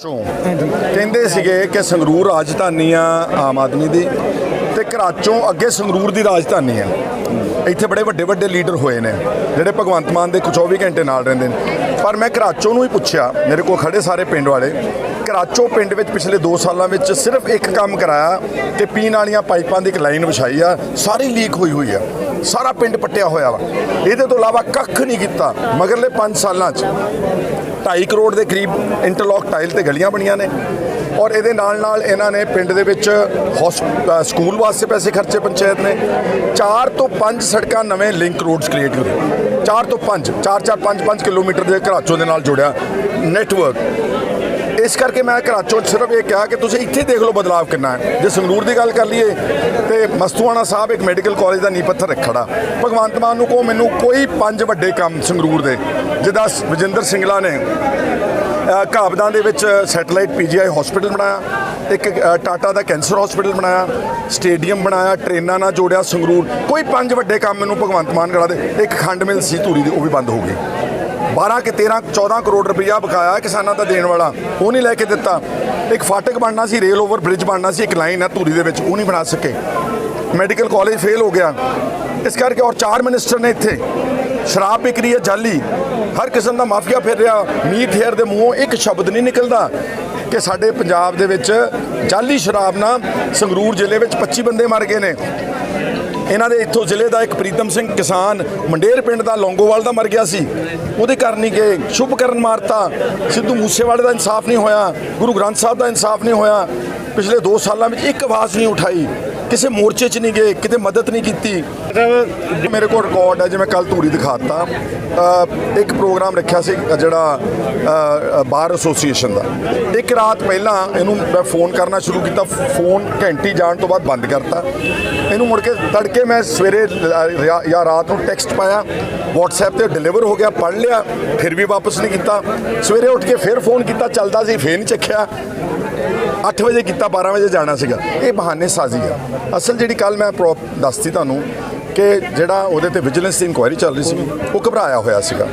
ਕਹਿੰਦੇ ਸੀਗੇ ਕਿ ਸੰਗਰੂਰ ਰਾਜਧਾਨੀ ਆ ਆਮ ਆਦਮੀ ਦੀ ਤੇ ਘਰਾਚੋਂ ਅੱਗੇ ਸੰਗਰੂਰ ਦੀ ਰਾਜਧਾਨੀ ਆ। ਇੱਥੇ ਬੜੇ ਵੱਡੇ ਵੱਡੇ ਲੀਡਰ ਹੋਏ ਨੇ, ਜਿਹੜੇ ਭਗਵੰਤ ਮਾਨ ਦੇ 24 ਘੰਟੇ ਨਾਲ ਰਹਿੰਦੇ ਨੇ। ਪਰ ਮੈਂ ਘਰਾਚੋਂ ਨੂੰ ਹੀ ਪੁੱਛਿਆ, ਮੇਰੇ ਕੋਲ ਖੜੇ ਸਾਰੇ ਪਿੰਡ ਵਾਲੇ ਕਰਾਚੋ ਪਿੰਡ ਵਿੱਚ ਪਿਛਲੇ 2 ਸਾਲਾਂ ਵਿੱਚ ਸਿਰਫ ਇੱਕ ਕੰਮ ਕਰਾਇਆ ਤੇ ਪੀਣ ਵਾਲੀਆਂ ਪਾਈਪਾਂ ਦੀ ਇੱਕ ਲਾਈਨ ਵਿਛਾਈ ਆ, ਸਾਰੀ ਲੀਕ ਹੋਈ ਹੋਈ ਆ। ਸਾਰਾ ਪਿੰਡ ਪੱਟਿਆ ਹੋਇਆ ਵਾ। ਇਹਦੇ ਤੋਂ ਇਲਾਵਾ ਕੱਖ ਨਹੀਂ ਕੀਤਾ, ਮਗਰਲੇ 5 ਸਾਲਾਂ 'ਚ। 2.5 ਕਰੋੜ ਦੇ ਕਰੀਬ ਇੰਟਰਲੌਕ ਟਾਈਲ ਤੇ ਗਲੀਆਂ ਬਣੀਆਂ ਨੇ। ਔਰ ਇਹਦੇ ਨਾਲ ਨਾਲ ਇਹਨਾਂ ਨੇ ਪਿੰਡ ਦੇ ਵਿੱਚ ਹੌਸ- ਸਕੂਲ ਵਾਸਤੇ ਪੈਸੇ ਖਰਚੇ ਪੰਚਾਇਤ ਨੇ। 4 ਤੋਂ 5 ਸੜਕਾਂ ਨਵੇਂ ਲਿੰਕ ਰੋਡਸ ਕ੍ਰੀਏਟ ਕੀਤੇ 4 ਤੋਂ 5 4 4 5 5 ਕਿਲੋਮੀਟਰ ਦੇ ਘਰਾਚੋਂ ਦੇ ਨਾਲ ਜੁੜਿਆ ਨੈਟਵਰਕ। ਇਸ ਕਰਕੇ ਮੈਂ ਘਰਾਚੋਂ 'ਚ ਸਿਰਫ ਇਹ ਕਿਹਾ ਕਿ ਤੁਸੀਂ ਇੱਥੇ ਦੇਖ ਲਓ ਬਦਲਾਅ ਕਿੰਨਾ ਹੈ। ਜੇ ਸੰਗਰੂਰ ਦੀ ਗੱਲ ਕਰ ਲਈਏ ਤੇ ਮਸਤੂਆਣਾ ਸਾਹਿਬ ਇੱਕ ਮੈਡੀਕਲ ਕਾਲਜ ਦਾ ਨੀਂਹ ਪੱਥਰ ਰੱਖੜਾ ਭਗਵੰਤ ਮਾਨ ਨੂੰ ਕੋ ਮੈਨੂੰ ਕੋਈ ਪੰਜ ਵੱਡੇ ਕੰਮ ਸੰਗਰੂਰ ਦੇ। ਜਿੱਦਾਂ ਵਜਿੰਦਰ ਸਿੰਗਲਾ ਨੇ ਅ, ਦੇ ਵਿੱਚ ਸੈਟੇਲਾਈਟ ਪੀਜੀਆਈ ਹਸਪੀਟਲ ਬਣਾਇਆ ਇੱਕ ਟਾਟਾ ਦਾ ਕੈਂਸਰ ਹਸਪੀਟਲ ਬਣਾਇਆ ਸਟੇਡੀਅਮ ਬਣਾਇਆ ਟ੍ਰੇਨਾਂ ਨਾਲ ਜੋੜਿਆ ਸੰਗਰੂਰ। ਕੋਈ ਪੰਜ ਵੱਡੇ ਕੰਮ ਮੈਨੂੰ ਭਗਵੰਤ ਮਾਨ ਕਰਾ ਦੇ। ਇੱਕ ਖੰਡ ਮਿਲ ਸੀ ਧੂਰੀ ਦੀ ਉਹ ਵੀ ਬੰਦ ਹੋ ਗਈ। 12 ਕਿ 13 14 ਕਰੋੜ ਰੁਪਈਆ ਬਕਾਇਆ ਕਿਸਾਨਾਂ ਦਾ ਦੇਣ ਵਾਲਾ। ਉਹ ਨਹੀਂ ਲੈ ਕੇ ਦਿੱਤਾ। ਇੱਕ ਫਾਟਕ ਬਣਨਾ ਸੀ, ਰੇਲ ਓਵਰ ਬ੍ਰਿਜ ਬਣਨਾ ਸੀ, ਇੱਕ ਲਾਈਨ ਹੈ ਧੂਰੀ ਦੇ ਵਿੱਚ, ਉਹ ਨਹੀਂ ਬਣਾ ਸਕੇ। ਮੈਡੀਕਲ ਕਾਲਜ ਫੇਲ ਹੋ ਗਿਆ। ਇਸ ਕਰਕੇ ਔਰ ਚਾਰ ਮਿਨਿਸਟਰ ਨੇ ਇੱਥੇ। ਸ਼ਰਾਬ ਵਿਕ ਰਹੀ ਹੈ, ਜਾਲੀ। ਹਰ ਕਿਸਮ ਦਾ ਮਾਫੀਆ ਫਿਰ ਰਿਹਾ। ਮੀਤ ਹੇਅਰ ਦੇ ਮੂੰਹੋਂ ਇੱਕ ਸ਼ਬਦ ਨਹੀਂ ਨਿਕਲਦਾ ਕਿ ਸਾਡੇ ਪੰਜਾਬ ਦੇ ਵਿੱਚ ਜਾਲੀ ਸ਼ਰਾਬ ਨਾਲ ਸੰਗਰੂਰ ਜ਼ਿਲ੍ਹੇ ਵਿੱਚ 25 ਬੰਦੇ ਮਰ ਗਏ ਨੇ। ਇਹਨਾਂ ਦੇ ਇੱਥੋਂ ਜ਼ਿਲ੍ਹੇ ਦਾ ਇੱਕ ਪ੍ਰੀਤਮ ਸਿੰਘ ਕਿਸਾਨ ਮੰਡੇਰ ਪਿੰਡ ਦਾ ਲੌਂਗੋਵਾਲ ਦਾ ਮਰ ਗਿਆ ਸੀ। ਉਹਦੇ ਕਾਰਨ ਹੀ ਗਏ। ਸ਼ੁਭ ਕਰਨ ਮਾਰਤਾ। ਸਿੱਧੂ ਮੂਸੇਵਾਲੇ ਦਾ ਇਨਸਾਫ ਨਹੀਂ ਹੋਇਆ। ਗੁਰੂ ਗ੍ਰੰਥ ਸਾਹਿਬ ਦਾ ਇਨਸਾਫ ਨਹੀਂ ਹੋਇਆ। ਪਿਛਲੇ 2 ਸਾਲਾਂ ਵਿੱਚ ਇੱਕ ਆਵਾਜ਼ ਨਹੀਂ ਉਠਾਈ। ਕਿਸੇ ਮੋਰਚੇ 'ਚ ਨਹੀਂ ਗਏ ਕਿਤੇ ਮਦਦ ਨਹੀਂ ਕੀਤੀ। ਮੇਰੇ ਕੋਲ ਰਿਕਾਰਡ ਹੈ ਜਿਵੇਂ ਕੱਲ ਧੂਰੀ ਦਿਖਾਤਾ। ਅ, ਇੱਕ ਪ੍ਰੋਗਰਾਮ ਰੱਖਿਆ ਸੀ ਜਿਹੜਾ ਅ, ਬਾਰ ਐਸੋਸੀਏਸ਼ਨ ਦਾ। ਇੱਕ ਰਾਤ ਪਹਿਲਾਂ ਇਹਨੂੰ ਮੈਂ ਫੋਨ ਕਰਨਾ ਸ਼ੁਰੂ ਕੀਤਾ। ਫੋਨ ਘੰਟੀ ਜਾਣ ਤੋਂ ਬਾਅਦ ਬੰਦ ਕਰਤਾ। ਇਹਨੂੰ ਮੁੜ ਕੇ ਤੜਕੇ ਮੈਂ ਸਵੇਰੇ ਜਾਂ- ਜਾਂ ਰਾਤ ਨੂੰ ਟੈਕਸਟ ਪਾਇਆ। WhatsApp ਤੇ ਡਿਲੀਵਰ ਹੋ ਗਿਆ ਪੜ ਲਿਆ। ਫਿਰ ਵੀ ਵਾਪਸ ਨਹੀਂ ਕੀਤਾ। ਸਵੇਰੇ ਉੱਠ ਕੇ ਫਿਰ ਫੋਨ ਕੀਤਾ ਚੱਲਦਾ ਸੀ ਫੇਰ ਨਹੀਂ ਚੱਕਿਆ। 8 ਵਜੇ ਕੀਤਾ 12 ਵਜੇ ਜਾਣਾ ਸੀਗਾ। ਇਹ ਬਹਾਨੇ ਸਾਜ਼ੀ ਆ। ਅਸਲ ਜਿਹੜੀ ਕੱਲ ਮੈਂ ਪ੍ਰੋਪ ਦੱਸਤੀ ਤੁਹਾਨੂੰ ਕਿ ਜਿਹੜਾ ਉਹਦੇ ਤੇ ਵਿਜੀਲੈਂਸ ਦੀ ਇਨਕੁਆਇਰੀ ਚੱਲ ਰਹੀ ਸੀ ਉਹ ਘਬਰਾਇਆ ਹੋਇਆ ਸੀਗਾ।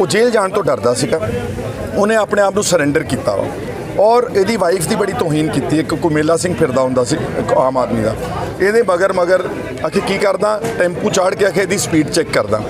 ਉਹ ਜੇਲ੍ਹ ਜਾਣ ਤੋਂ ਡਰਦਾ ਸੀਗਾ। ਉਹਨੇ ਆਪਣੇ ਆਪ ਨੂੰ ਸਰੈਂਡਰ ਕੀਤਾ ਔਰ ਇਹਦੀ ਵਾਈਫ ਦੀ ਬੜੀ ਤੋਹੀਨ ਕੀਤੀ। ਇੱਕ ਕੁਮੇਲਾ ਸਿੰਘ ਫਿਰਦਾ ਹੁੰਦਾ ਸੀ, ਇੱਕ ਆਮ ਆਦਮੀ ਦਾ। ਇਹਦੇ ਮਗਰ ਮਗਰ ਆਖੇ ਕੀ ਕਰਦਾ? ਟੈਂਪੂ ਚਾੜ ਕੇ ਆਖੇ ਇਹਦੀ ਸਪੀਡ ਚੈੱਕ ਕਰਦਾ।